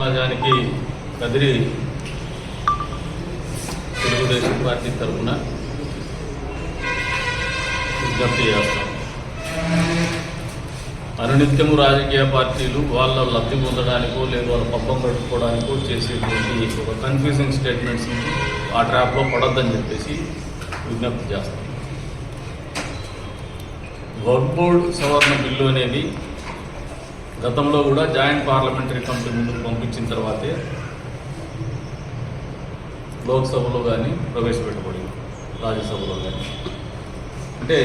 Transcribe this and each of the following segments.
సమాజానికి కదిరి తెలుగుదేశం పార్టీ తరఫున విజ్ఞప్తి చేస్తాం. అనునిత్యము రాజకీయ పార్టీలు వాళ్ళ లబ్ధి పొందడానికో లేదు వాళ్ళ పబ్బం గడుపుకోవడానికో చేసేటువంటి ఒక కన్ఫ్యూజింగ్ స్టేట్మెంట్స్ ఆ ట్రాప్లో పడొద్దని చెప్పేసి విజ్ఞప్తి చేస్తాం. వర్క్ బోర్డ్ సవరణ బిల్లు అనేది గతంలో కూడా జాయింట్ పార్లమెంటరీ కమిటీ ముందుకు పంపించిన తర్వాతే లోక్సభలో కానీ ప్రవేశపెట్టబడింది. రాజ్యసభలో కానీ అంటే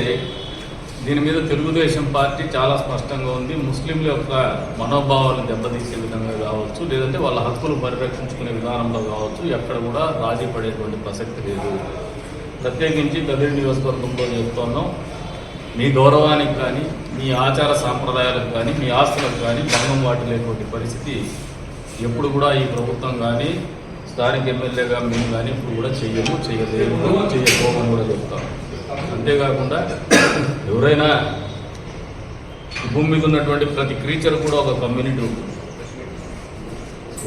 దీని మీద తెలుగుదేశం పార్టీ చాలా స్పష్టంగా ఉంది. ముస్లింల యొక్క మనోభావాలను దెబ్బతీసే విధంగా కావచ్చు లేదంటే వాళ్ళ హక్కులు పరిరక్షించుకునే విధానంలో కావచ్చు ఎక్కడ కూడా రాజీ పడేటువంటి ప్రసక్తి లేదు. ప్రత్యేకించి కదిరి నియోజకవర్గంలో చెప్తున్నాం మీ గౌరవానికి కానీ మీ ఆచార సాంప్రదాయాలకు కానీ మీ ఆస్తులకు కానీ భంగం వాటిలేటువంటి పరిస్థితి ఎప్పుడు కూడా ఈ ప్రభుత్వం కానీ స్థానిక ఎమ్మెల్యేగా మేము కానీ ఇప్పుడు కూడా చెయ్యము చేయలేము చేయకపోమని కూడా చెప్తాం. అంతేకాకుండా ఎవరైనా భూమి మీద ఉన్నటువంటి ప్రతి క్రీచర్ కూడా ఒక కమ్యూనిటీ ఉంటుంది.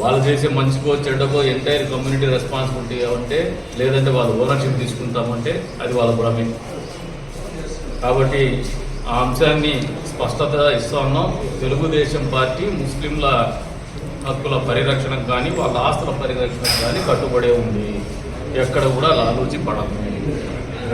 వాళ్ళు చేసే మంచికో చెడ్డకో ఎంటైర్ కమ్యూనిటీ రెస్పాన్సిబిలిటీ అంటే లేదంటే వాళ్ళు ఓనర్షిప్ తీసుకుంటామంటే అది వాళ్ళ భ్రమే. కాబట్టి ఆ అంశాన్ని స్పష్టత ఇస్తా ఉన్నాం. తెలుగుదేశం పార్టీ ముస్లింల హక్కుల పరిరక్షణ కానీ వాళ్ళ ఆస్తుల పరిరక్షణ కానీ కట్టుబడే ఉంది. ఎక్కడ కూడా లాలూచి పడదు.